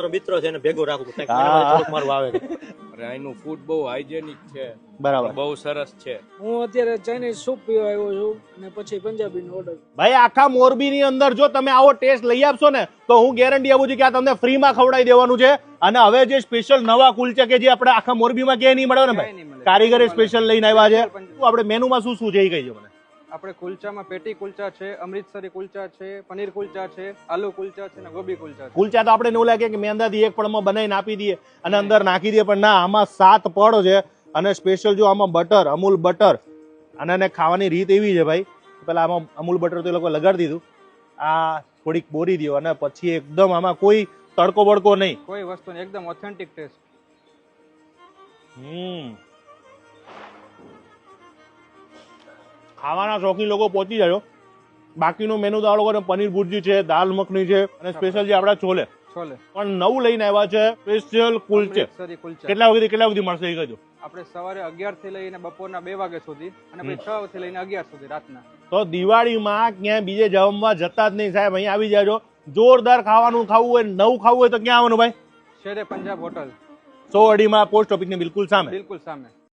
મારો મિત્રો છે એને ભેગો રાખું. કંઈક મને મારું આવે. અરે અહીંનું ફૂડ બહુ હાઇજેનિક છે. બરાબર. બહુ સરસ છે. હું અત્યારે ચાઇનીઝ સૂપ પીવા આવ્યો છું અને પછી પંજાબીનો ઓર્ડર ભાઈ આખા મોરબી ની અંદર જો તમે આવો ટેસ્ટ લઈ આપશો ને તો હું ગેરંટી આપું છું કે આ તમને ફ્રીમાં ખવડાવી દેવાનું છે. અને હવે જે સ્પેશિયલ નવા કુલચા કે જે આપણે આખા મોરબીમાં ક્યાંય નહીં મળે ને ભાઈ? કારીગરે સ્પેશિયલ લઈને આવ્યા છે. આપણે મેનુમાં શું શું છે એ છે મને. આપણે કુલચામાં પેટી કુલચા છે અમૃતસરી કુલચા છે પનીર કુલચા છે આલુ કુલચા છે અને ગોબી કુલચા છે. કુલચા તો આપણે એવું લાગે કે મેંદાથી એક પળમાં બનાવીને આપી દઈએ અને અંદર નાખી દઈએ પણ ના આમાં સાત પડ છે અને સ્પેશિયલ જો આમાં બટર અમૂલ બટર અને એને ખાવાની રીત એવી છે ભાઈ. પેલા આમાં અમૂલ બટર તો એ લોકો લગાડી દીધું. આ થોડીક બોરી દો અને પછી એકદમ આમાં કોઈ તડકો બડકો નહીં. કોઈ વસ્તુ નહીં એકદમ ઓથેન્ટિક ટેસ્ટ હમ. ખાવાના શોખીન લોકો પહોંચી જજો બાકીનું મેનુ તો આ લોકોને પનીર ભુરજી છે દાલ મખની છે અને સ્પેશિયલ જે આપણા છોલે. છોલે. પણ નવું લઈને આવ્યા છે સ્પેશિયલ કુલચે. કેટલા વાગે કેટલા સુધી મળશે એ કહેજો. આપણે સવારે અગિયારથી લઈને બપોરના બે વાગ્યા સુધી અને પછી છ થી લઈને અગિયાર સુધી રાતના. તો દિવાળીમાં ક્યાંય બીજે જમવા જતા જ નહીં સાહેબ અહીં આવી જાજો. જોરદાર ખાવાનું ખાવું હોય નવું ખાવું હોય તો ક્યાં આવવાનું ભાઈ? શેરે પંજાબ હોટલ. સો અડીમાં પોસ્ટ ઓફિસની બિલકુલ સામે. બિલકુલ સામે.